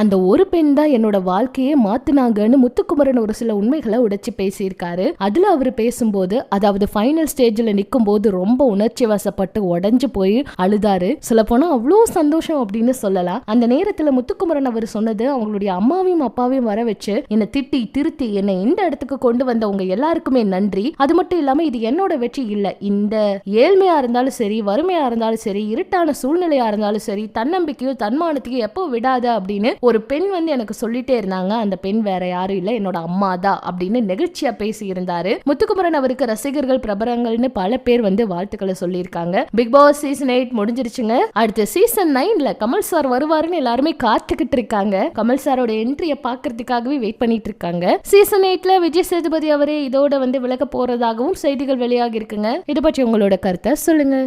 அந்த ஒரு பெண் தான் என்னோட வாழ்க்கையே மாத்துனாங்கன்னு முத்துக்குமரன் ஒரு சில உண்மைகளை உடைச்சு பேசியிருக்காரு. அதுல அவர் பேசும்போது அதாவது ஃபைனல் ஸ்டேஜ்ல நிற்கும் போது ரொம்ப உணர்ச்சி வசப்பட்டு உடஞ்சு போய் அழுதாரு. சொல்ல போனா அவ்வளோ சந்தோஷம் அப்படின்னு சொல்லலாம். அந்த நேரத்துல முத்துக்குமரன் அவர் சொன்னது அவங்களுடைய அம்மாவையும் அப்பாவையும் வர வச்சு என்னை திட்டி திருத்தி என்னை இந்த இடத்துக்கு கொண்டு வந்த உங்க எல்லாருக்குமே நன்றி. அது மட்டும் இல்லாம இது என்னோட வெற்றி இல்ல. இந்த ஏழ்மையா இருந்தாலும் சரி வறுமையா இருந்தாலும் சரி இருட்டான சூழ்நிலையா இருந்தாலும் சரி தன்னம்பிக்கையோ தன்மானத்தையோ எப்போ விடாத அப்படின்னு ஒரு பெண் வந்து எனக்கு சொல்லிட்டே இருந்தாங்க அந்த பெண் வேற யாரும் இல்லை என்னோட அம்மா தான் அப்படின்னு நெகிழ்ச்சியா பேசி இருந்தாரு முத்துக்குமரன் அவருக்கு ரசிகர்கள் பிரபலங்கள்னு பல பேர் வந்து வாழ்த்துக்களை சொல்லியிருக்காங்க. பிக் பாஸ் சீசன் எயிட் முடிஞ்சிருச்சுங்க. அடுத்த சீசன் நைன்ல கமல் சார் வருவாருன்னு எல்லாருமே காத்துக்கிட்டு இருக்காங்க. கமல் சாரோட என்ட்ரியை பார்க்கறதுக்காகவே வெயிட் பண்ணிட்டு இருக்காங்க. சீசன் எயிட்ல விஜய் சேதுபதி அவரே இதோட வந்து விலக போறதாகவும் செய்திகள் வெளியாகி இருக்குங்க இதை பற்றி உங்களோட கருத்தை சொல்லுங்க.